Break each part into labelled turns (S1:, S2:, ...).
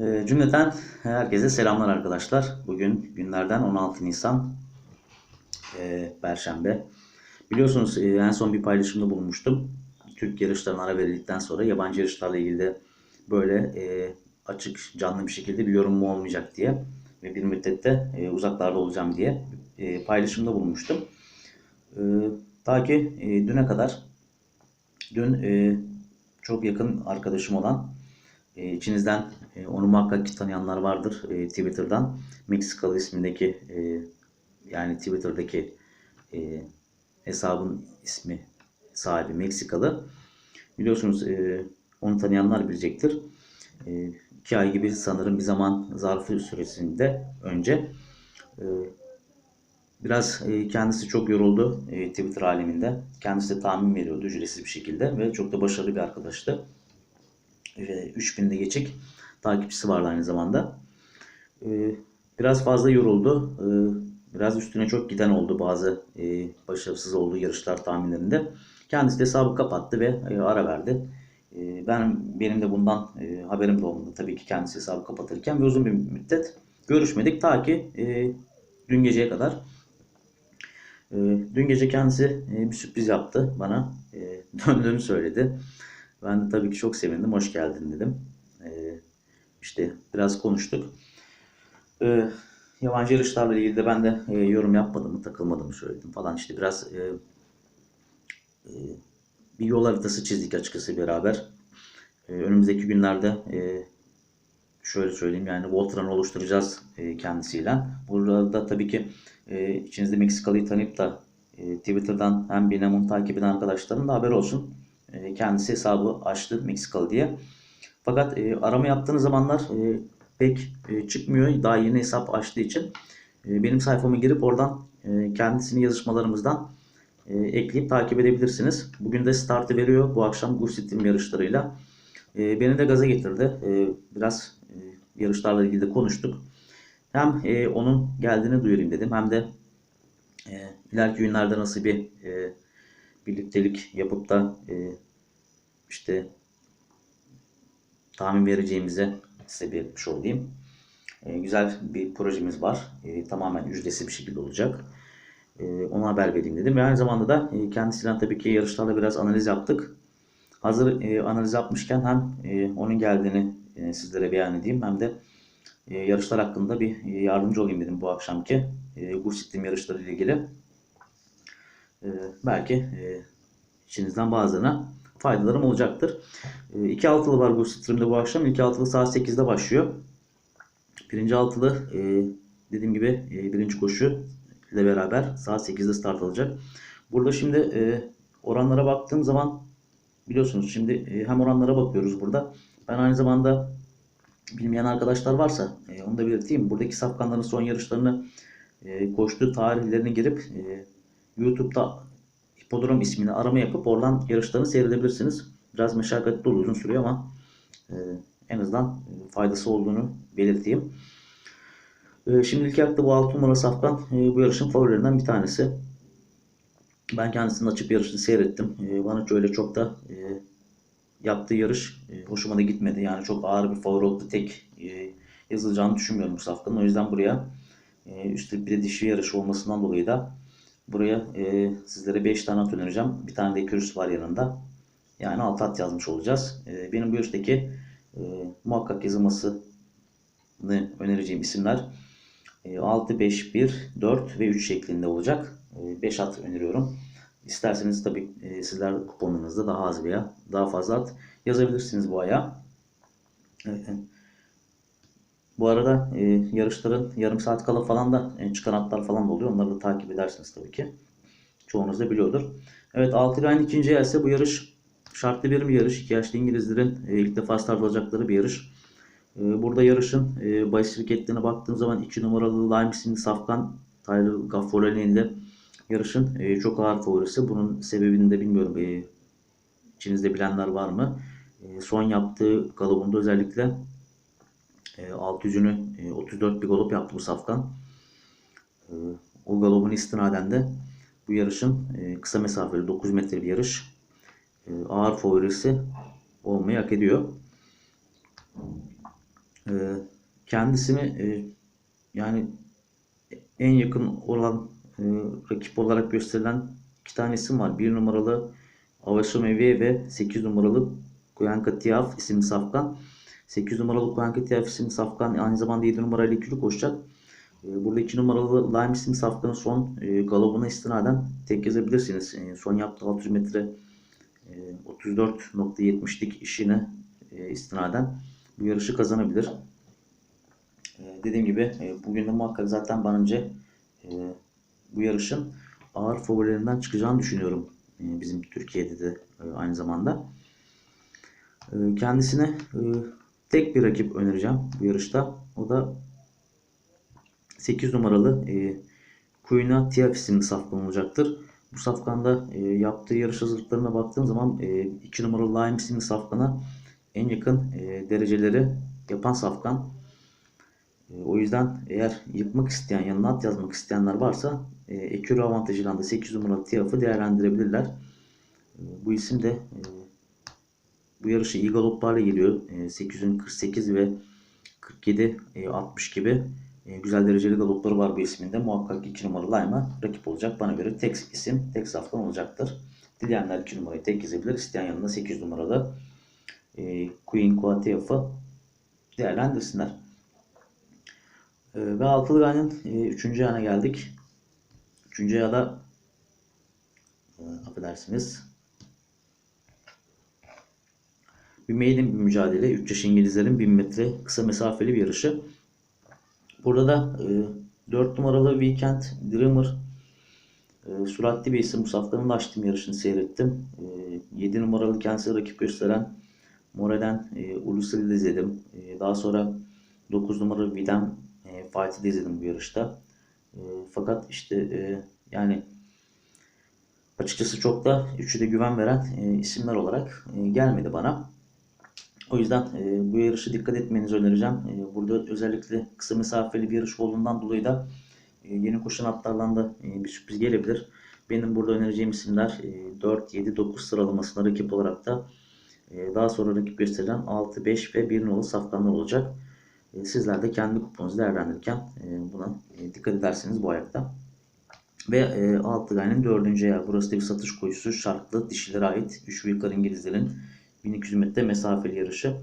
S1: Ee, Cümleten herkese selamlar arkadaşlar. Bugün günlerden 16 Nisan e, Perşembe. Biliyorsunuz e, en son bir paylaşımda bulunmuştum. Türk yarışlarına ara verildikten sonra yabancı yarışlarla ilgili de böyle e, açık canlı bir şekilde bir yorumum olmayacak diye ve bir müddette uzaklarda olacağım diye paylaşımda bulunmuştum. Ta ki e, düne kadar dün çok yakın arkadaşım olan e, içinizden e, onu muhakkak tanıyanlar vardır e, Twitter'dan. Meksikalı ismindeki e, yani Twitter'daki e, hesabın ismi sahibi Meksikalı. Biliyorsunuz onu tanıyanlar bilecektir. E, ay gibi sanırım bir zaman zarfı süresinde önce biraz kendisi çok yoruldu Twitter aleminde. Kendisi de tahmin veriyordu ücretsiz bir şekilde ve çok da başarılı bir arkadaştı. E, 3000'de geçik takipçisi vardı aynı zamanda. E, biraz fazla yoruldu. E, biraz üstüne çok giden oldu bazı e, başarısız olduğu yarışlar tahminlerinde. Kendisi de hesabı kapattı ve e, ara verdi. Ben benim de bundan e, haberim de olmadı tabii ki kendisi hesabı kapatırken ve uzun bir müddet görüşmedik ta ki dün geceye kadar. Dün gece kendisi bir sürpriz yaptı bana. Döndüğünü söyledi. Ben de tabii ki çok sevindim. Hoş geldin dedim. E, işte biraz konuştuk. E, yabancı yarışlarla ilgili de ben de e, yorum yapmadığımı, takılmadığımı söyledim falan. İşte biraz e, e, bir yol haritası çizdik açıkçası beraber. E, önümüzdeki günlerde e, şöyle söyleyeyim yani Voltran'ı oluşturacağız e, kendisiyle. Burada tabii ki e, içinizde Meksikalı'yı tanıyıp da e, Twitter'dan hem Binam'ın takip eden arkadaşların da haber olsun. E, kendisi hesabı açtı Meksikalı diye. Fakat e, arama yaptığınız zamanlar e, pek e, çıkmıyor. Daha yeni hesap açtığı için. E, benim sayfama girip oradan e, kendisini yazışmalarımızdan e, ekleyip takip edebilirsiniz. Bugün de startı veriyor bu akşam Gusit'in yarışlarıyla. E, beni de gaza getirdi. E, biraz e, yarışlarla ilgili de konuştuk. Hem e, onun geldiğini duyurayım dedim hem de e, ileriki günlerde nasıl bir e, birliktelik yapıp da e, işte tahmin vereceğimize size belirtmiş olayım. E, güzel bir projemiz var. E, tamamen ücretsiz bir şekilde olacak. E, ona haber vereyim dedim. Ve aynı zamanda da e, kendisiyle tabii ki yarışlarla biraz analiz yaptık. Hazır e, analiz yapmışken hem e, onun geldiğini e, sizlere beyan edeyim hem de e, yarışlar hakkında bir e, yardımcı olayım dedim bu akşamki e, Gursittim yarışları ile ilgili. E, belki e, içinizden bazılarına faydalarım olacaktır. E, iki altılı var Gursittim'de bu akşam. İlk altılı saat 8'de başlıyor. Birinci altılı e, dediğim gibi e, birinci koşu ile beraber saat 8'de start alacak. Burada şimdi e, oranlara baktığım zaman biliyorsunuz şimdi hem oranlara bakıyoruz burada. Ben aynı zamanda bilmeyen arkadaşlar varsa onu da belirteyim. Buradaki safkanların son yarışlarını e, koştuğu tarihlerini girip e, YouTube'da hipodrom ismini arama yapıp oradan yarışlarını seyredebilirsiniz. Biraz meşakkatli olur, uzun sürüyor ama e, en azından faydası olduğunu belirteyim. E, şimdilik yaptığı bu 6 numara safkan e, bu yarışın favorilerinden bir tanesi. Ben kendisinin açıp yarışını seyrettim. E, bana öyle çok da e, yaptığı yarış e, hoşuma da gitmedi. Yani çok ağır bir favori oldu. Tek e, yazılacağını düşünmüyorum safkanın. O yüzden buraya e, üstelik bir de dişi yarışı olmasından dolayı da buraya e, sizlere 5 tane at önereceğim. Bir tane de ekürüs var yanında. Yani 6 at yazmış olacağız. E, benim bu yarıştaki e, muhakkak yazılmasını önereceğim isimler e, 6, 5, 1, 4 ve 3 şeklinde olacak. E, 5 at öneriyorum. İsterseniz tabii e, sizler kuponunuzda daha az veya daha fazla at yazabilirsiniz bu aya. E, bu arada e, yarışların yarım saat kala falan da e, çıkan atlar falan da oluyor. Onları da takip edersiniz tabii ki. Çoğunuz da biliyordur. Evet 6 ayın ikinci else bu yarış şartlı bir yarış. 2 yaşlı İngilizlerin e, ilk defa start alacakları bir yarış. E, burada yarışın e, bahis şirketlerine baktığım zaman 2 numaralı Lime isimli Safkan Tyler Gafforeli'nin de yarışın e, çok ağır favorisi. Bunun sebebini de bilmiyorum. E, içinizde bilenler var mı? E, son yaptığı galobunda özellikle e, 600'ünü e, 34 bir galop yaptı bu safkan. E, o galobun istinaden de bu yarışın e, kısa mesafeli 9 metre bir yarış. E, ağır favorisi olmayı hak ediyor. Kendisini e, yani en yakın olan e, rakip olarak gösterilen iki tane isim var. Bir numaralı Avaso Meviye ve 8 numaralı Kuyanka Tiaf isimli safkan. 8 numaralı Kuyanka Tiaf isimli safkan aynı zamanda 7 numarayla ikili koşacak. E, Burada 2 numaralı Lime isimli safkanın son e, galobuna istinaden tek yazabilirsiniz. E, Son yaptığı 600 metre e, 34.70'lik işine e, istinaden bu yarışı kazanabilir. Dediğim gibi bugün de muhakkak zaten ben önce bu yarışın ağır favorilerinden çıkacağını düşünüyorum. Bizim Türkiye'de de aynı zamanda. Kendisine tek bir rakip önereceğim bu yarışta. O da 8 numaralı e, Kuyuna Tiaf isimli safkan olacaktır. Bu safkanda e, yaptığı yarış hazırlıklarına baktığım zaman 2 numaralı Lime isimli safkana en yakın e, dereceleri yapan safkan. E, o yüzden eğer yıkmak isteyen, yanına at yazmak isteyenler varsa e, ekürü avantajıyla da 8 numaralı Tiaf'ı değerlendirebilirler. E, bu isim de e, bu yarışı iyi galoplarla geliyor. E, 848 ve 47 e, 60 gibi e, güzel dereceli galopları var bu isminde. Muhakkak 2 numaralı Lime'a rakip olacak. Bana göre tek isim, tek safkan olacaktır. Dileyenler 2 numarayı tek yazabilir. İsteyen yanında 8 numaralı e, Queen Coateof'u değerlendirsinler. E, ve altılı gayenin 3. ayağına geldik. 3. ayada e, affedersiniz bir maiden bir mücadele. 3 yaş İngilizlerin 1000 metre kısa mesafeli bir yarışı. Burada da e, 4 numaralı Weekend Dreamer e, süratli bir isim. Bu safkanın açtım yarışını seyrettim. E, 7 numaralı kendisine rakip gösteren More'den e, Ulusal'i de izledim. E, daha sonra 9 numaralı Videm e, Fight'ı da izledim bu yarışta. E, fakat işte e, yani açıkçası çok da üçü de güven veren e, isimler olarak e, gelmedi bana. O yüzden e, bu yarışı dikkat etmenizi önereceğim. E, burada özellikle kısa mesafeli bir yarış olduğundan dolayı da e, yeni koşan atlardan da e, bir sürpriz gelebilir. Benim burada önereceğim isimler e, 4, 7, 9 sıralamasına rakip olarak da e, daha sonra rakip gösterilen 6, 5 ve 1 nolu safkanlar olacak. E, sizler de kendi kuponunuzu değerlendirirken e, buna e, dikkat ederseniz bu ayakta. Ve e, altı gayenin dördüncü ayağı. Burası da bir satış koşusu. Şartlı dişilere ait. 3 ve yukarı İngilizlerin 1200 metre mesafeli yarışı.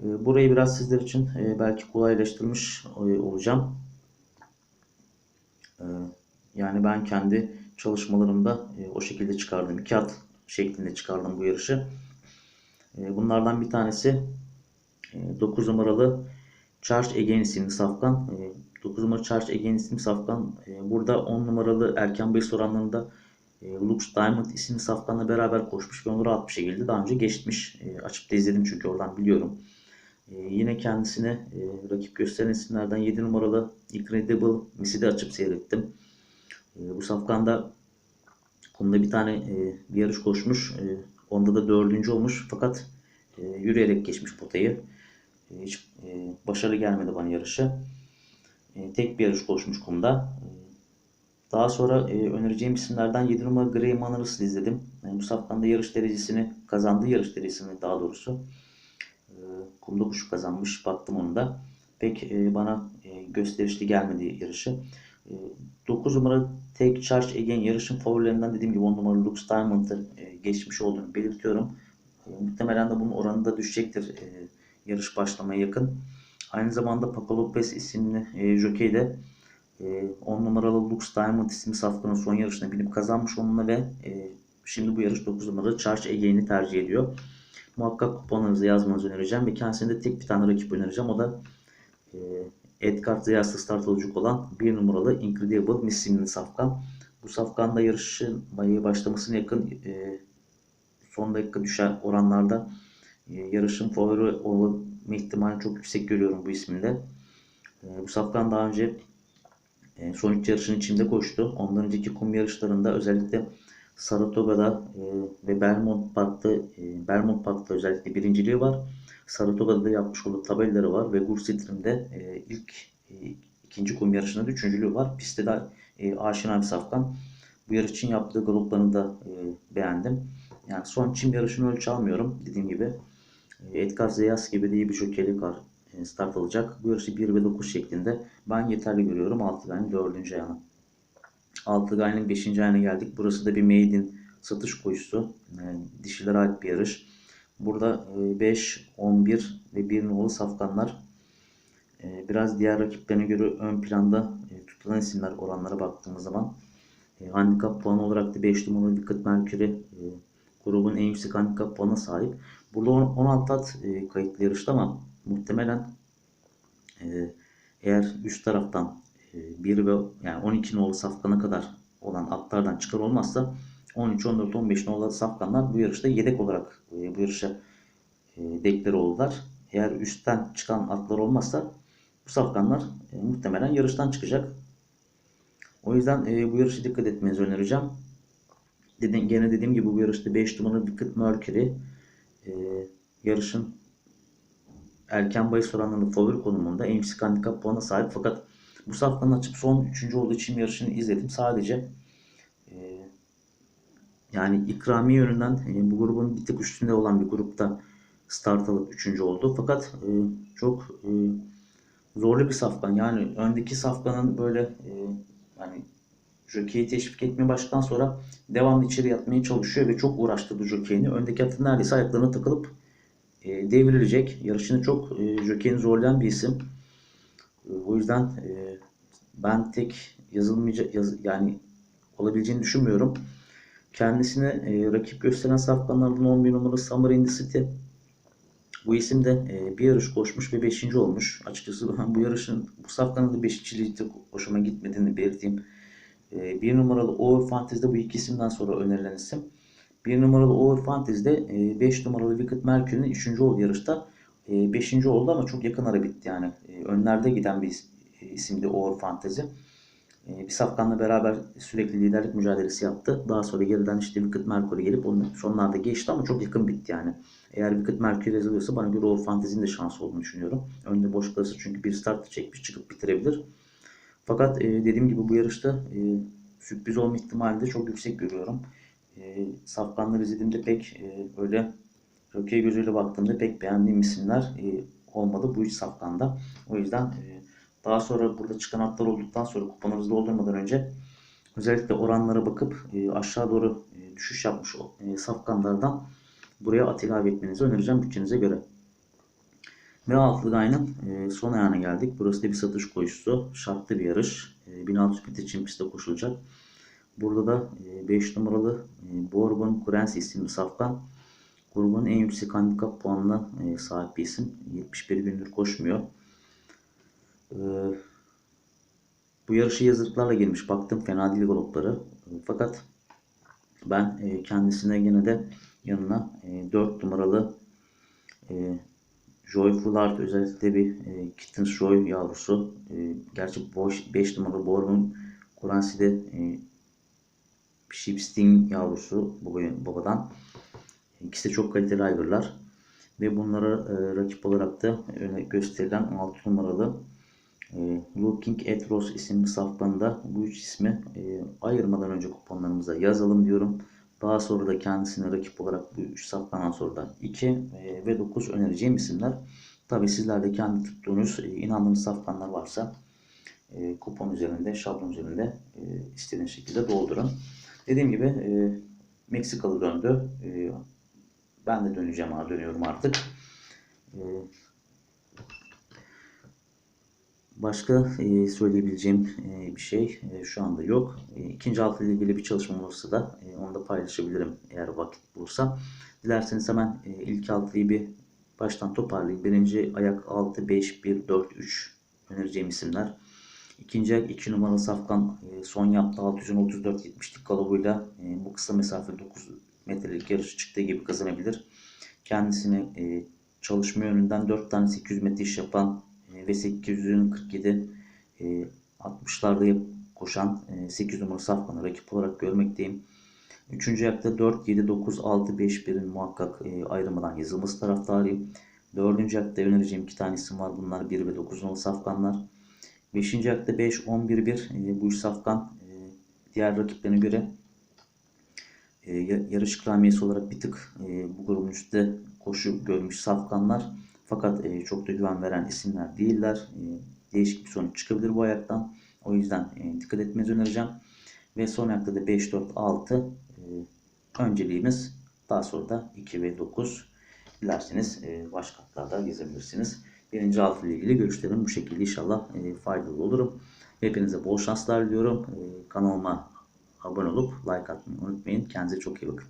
S1: E, burayı biraz sizler için e, belki kolaylaştırmış e, olacağım. E, yani ben kendi çalışmalarımda e, o şekilde çıkardım. İki at şeklinde çıkardım bu yarışı. E, bunlardan bir tanesi e, 9 numaralı Charge Again isimli safkan. E, 9 numaralı Charge Again isimli safkan. Burada 10 numaralı erken bahis oranlarında e, Lux Diamond isimli safkanla beraber koşmuş ve onu rahat bir şekilde daha önce geçmiş. E, açıp da izledim çünkü oradan biliyorum. E, yine kendisine rakip gösteren isimlerden 7 numaralı Incredible Miss'i de açıp seyrettim. E, bu safkanda kumda bir tane bir yarış koşmuş. Onda da dördüncü olmuş fakat yürüyerek geçmiş potayı. Hiç başarı gelmedi bana yarışı. Tek bir yarış koşmuş kumda. Daha sonra e, önereceğim isimlerden 7 numara Grey Manors'ı izledim. Yani bu safkanda yarış derecesini, kazandığı yarış derecesini daha doğrusu e, kumda kuşu kazanmış. Baktım onu da. Pek e, bana e, gösterişli gelmedi yarışı. E, 9 numara Take Charge Again yarışın favorilerinden dediğim gibi 10 numara Lux Diamond'ı e, geçmiş olduğunu belirtiyorum. E, muhtemelen de bunun oranı da düşecektir e, yarış başlamaya yakın. Aynı zamanda Paco Lopez isimli e, jockey de 10 numaralı Lux Diamond isimli safkanın son yarışına binip kazanmış onunla ve e, şimdi bu yarış 9 numaralı Charge Again'i tercih ediyor. Muhakkak kuponlarınızı yazmanızı önereceğim ve kendisine de tek bir tane rakip önereceğim. O da e, Edgar Ziyas'ta start olacak olan 1 numaralı Incredible Miss isimli safkan. Bu safkanda yarışın başlamasına yakın e, son dakika düşen oranlarda e, yarışın favori olma ihtimalini çok yüksek görüyorum bu isminde. E, bu safkan daha önce e, son üç yarışın içinde koştu. Ondan önceki kum yarışlarında özellikle Saratoga'da e, ve Belmont Park'ta e, Belmont Park'ta özellikle birinciliği var. Saratoga'da da yapmış olduğu tabelleri var ve Gursitrim'de ilk ikinci kum yarışında da üçüncülüğü var. Pistte de aşina bir safkan. Bu yarış için yaptığı galoplarını da beğendim. Yani son çim yarışını ölçü almıyorum dediğim gibi. Edgar Zeyas gibi de iyi bir e, start alacak. Bu yarışı 1 ve 9 şeklinde ben yeterli görüyorum. Altıgay'ın 4. ayağına. Altıgay'ın 5. ayağına geldik. Burası da bir maiden satış koşusu. E, dişilere ait bir yarış. Burada e, 5, 11 ve 1 nolu safkanlar e, biraz diğer rakiplerine göre ön planda e, tutulan isimler oranlara baktığımız zaman e, handikap puanı olarak da 5 numaralı Dikkat Merkür'ü e, grubun en yüksek handikap puanına sahip. Burada on- 16 at e, kayıtlı yarışta ama muhtemelen e, eğer üst taraftan e, 1 ve yani 12 nolu safkana kadar olan atlardan çıkar olmazsa 13, 14, 15 nolu safkanlar bu yarışta yedek olarak e, bu yarışa e, oldular. Eğer üstten çıkan atlar olmazsa bu safkanlar e, muhtemelen yarıştan çıkacak. O yüzden bu yarışı dikkat etmenizi önereceğim. Dedim, gene dediğim gibi bu yarışta 5 numaralı Wicked Mercury e, yarışın erken bahis oranlarında favori konumunda en yüksek handikap puanına sahip fakat bu safkanın açıp son 3. olduğu için yarışını izledim. Sadece e, yani ikramiye yönünden e, bu grubun bir tık üstünde olan bir grupta start alıp 3. oldu. Fakat e, çok zorlu bir safkan. Yani öndeki safkanın böyle yani jokeyi teşvik etmeye başladıktan sonra devamlı içeri yatmaya çalışıyor ve çok uğraştırdı jokeyini. Öndeki atın neredeyse ayaklarına takılıp e, devrilecek. Yarışını çok e, jokeyini zorlayan bir isim. E, o yüzden e, ben tek yazılmayacak yaz, yani olabileceğini düşünmüyorum. Kendisine e, rakip gösteren safkanlardan 11 numaralı Summer in the City. Bu isim de e, bir yarış koşmuş ve 5. olmuş. Açıkçası ben bu yarışın bu safkanın da 5.liği de hoşuma gitmediğini belirteyim. E, bir numaralı Over Fantasy'de bu iki isimden sonra önerilen isim. Bir numaralı Over Fantasy'de 5 numaralı Wicked Mercury'nin 3. olduğu yarışta 5. oldu ama çok yakın ara bitti yani. E, önlerde giden bir is- e, isimdi Over Fantasy. E, bir safkanla beraber sürekli liderlik mücadelesi yaptı. Daha sonra geriden işte Wicked Mercury gelip onun sonlarda geçti ama çok yakın bitti yani. Eğer Wicked Mercury yazılıyorsa bana göre Over Fantasy'nin de şansı olduğunu düşünüyorum. Önde boş kalırsa çünkü bir start çekmiş çıkıp bitirebilir. Fakat e, dediğim gibi bu yarışta e, sürpriz olma ihtimali de çok yüksek görüyorum. E, safkanları izlediğimde pek e, böyle Jockey gözüyle baktığımda pek beğendiğim isimler e, olmadı bu üç safkanda. O yüzden e, daha sonra burada çıkan atlar olduktan sonra kupanızı doldurmadan önce özellikle oranlara bakıp e, aşağı doğru e, düşüş yapmış e, safkanlardan buraya at ilave etmenizi önereceğim bütçenize göre. Ve altlı gaynın e, son ayağına geldik. Burası da bir satış koşusu. Şartlı bir yarış. E, 1600 metre çim pistte koşulacak. Burada da 5 numaralı e, Bourbon Currency isimli safkan grubun en yüksek handikap puanına e, sahip bir isim. 71 gündür koşmuyor. E, bu yarışı yazılıklarla girmiş. Baktım fena değil galopları. E, fakat ben e, kendisine gene de yanına e, 4 numaralı e, Joyful Art özellikle bir e, Kitten Joy yavrusu. E, gerçi 5 numaralı Bourbon Currency'de e, Sheepsting yavrusu baba- babadan. İkisi de çok kaliteli aygırlar. Ve bunlara e, rakip olarak da öne gösterilen 6 numaralı e, Looking at Rose isimli safkanında bu üç ismi e, ayırmadan önce kuponlarımıza yazalım diyorum. Daha sonra da kendisine rakip olarak bu üç safkandan sonra da 2 e, ve 9 önereceğim isimler. Tabi sizler de kendi tuttuğunuz, e, inandığınız safkanlar varsa e, kupon üzerinde, şablon üzerinde e, istediğiniz şekilde doldurun. Dediğim gibi e, Meksikalı döndü. E, ben de döneceğim ha dönüyorum artık. E, başka e, söyleyebileceğim e, bir şey e, şu anda yok. E, ikinci altı ile ilgili bir çalışmam olursa da e, onu da paylaşabilirim eğer vakit bulursa. Dilerseniz hemen e, ilk altıyı bir baştan toparlayayım. Birinci ayak 6, 5, 1, 4, 3 önereceğim isimler. İkinci ayak 2 numaralı Safkan e, son yaptığı 634 70'lik galobuyla e, bu kısa mesafe 9 metrelik yarışı çıktığı gibi kazanabilir. Kendisine e, çalışma yönünden 4 tane 800 metre iş yapan ve 800'ün 47 e, 60'larda yap- koşan e, 8 numaralı Safkan'ı rakip olarak görmekteyim. Üçüncü ayakta 4, 7, 9, 6, 5, 1'in muhakkak ayrılmadan yazılması taraftarıyım. Dördüncü ayakta önereceğim iki tane isim var. Bunlar 1 ve 9 numaralı Safkanlar. Beşinci ayakta 5, 11, 1. E, bu üç safkan e, diğer rakiplerine göre e, ya- yarış ikramiyesi olarak bir tık e, bu grubun üstte koşu görmüş safkanlar. Fakat e, çok da güven veren isimler değiller. E, değişik bir sonuç çıkabilir bu ayaktan. O yüzden e, dikkat etmenizi önereceğim. Ve son ayakta da 5, 4, 6 e, önceliğimiz. Daha sonra da 2 ve 9 dilerseniz e, baş katlarda gezebilirsiniz. Birinci altı ile ilgili görüşlerim bu şekilde inşallah e, faydalı olurum. Hepinize bol şanslar diliyorum. E, kanalıma abone olup like atmayı unutmayın. Kendinize çok iyi bakın.